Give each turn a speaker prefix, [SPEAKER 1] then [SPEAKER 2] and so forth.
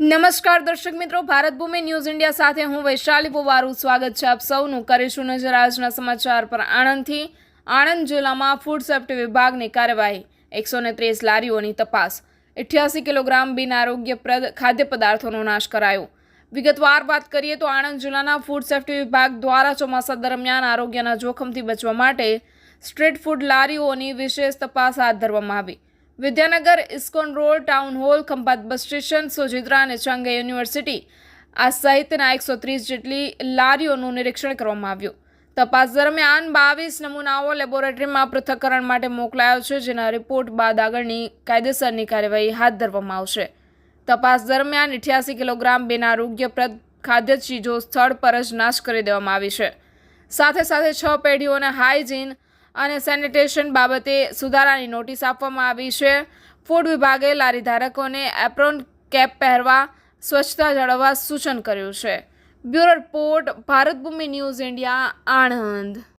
[SPEAKER 1] નમસ્કાર દર્શક મિત્રો, ભારત ભૂમિ ન્યૂઝ ઇન્ડિયા સાથે હું વૈશાલી પોવારું. સ્વાગત છે આપ સૌનું. કરીશું નજર આજના સમાચાર પર આણંદથી. આણંદ જિલ્લામાં ફૂડ સેફ્ટી વિભાગની કાર્યવાહી. એકસો ને લારીઓની તપાસ. અઠ્યાસી કિલોગ્રામ બિનઆરોગ્ય આરોગ્યપ્રદ ખાદ્ય પદાર્થોનો નાશ કરાયો. વિગતવાર વાત કરીએ તો આણંદ જિલ્લાના ફૂડ સેફ્ટી વિભાગ દ્વારા ચોમાસા દરમિયાન આરોગ્યના જોખમથી બચવા માટે સ્ટ્રીટ ફૂડ લારીઓની વિશેષ તપાસ હાથ ધરવામાં આવી. Vidyanagar ISKCON road town hall Khambhat bus station Sojitra અને ચાંગા યુનિવર્સિટી. આ સહિતના એકસો ત્રીસ જેટલી લારીઓનું નિરીક્ષણ કરવામાં આવ્યું. તપાસ દરમિયાન બાવીસ નમૂનાઓ લેબોરેટરીમાં પૃથ્થકરણ માટે મોકલાયો છે, જેના રિપોર્ટ બાદ આગળની કાયદેસરની કાર્યવાહી હાથ ધરવામાં આવશે. તપાસ દરમિયાન અઠ્યાસી કિલોગ્રામ બિનઆરોગ્યપ્રદ ખાદ્ય ચીજો સ્થળ પર જ નાશ કરી દેવામાં આવી છે. સાથે સાથે છ પેઢીઓને હાઇજીન અને સેનિટેશન બાબતે સુધારાની નોટિસ આપવામાં આવી છે. ફૂડ વિભાગે લારી ધારકોને એપ્રોન કેપ પહેરવા, સ્વચ્છતા જાળવવા સૂચન કર્યું છે. Bureau report Bharatbhoomi news India, Anand.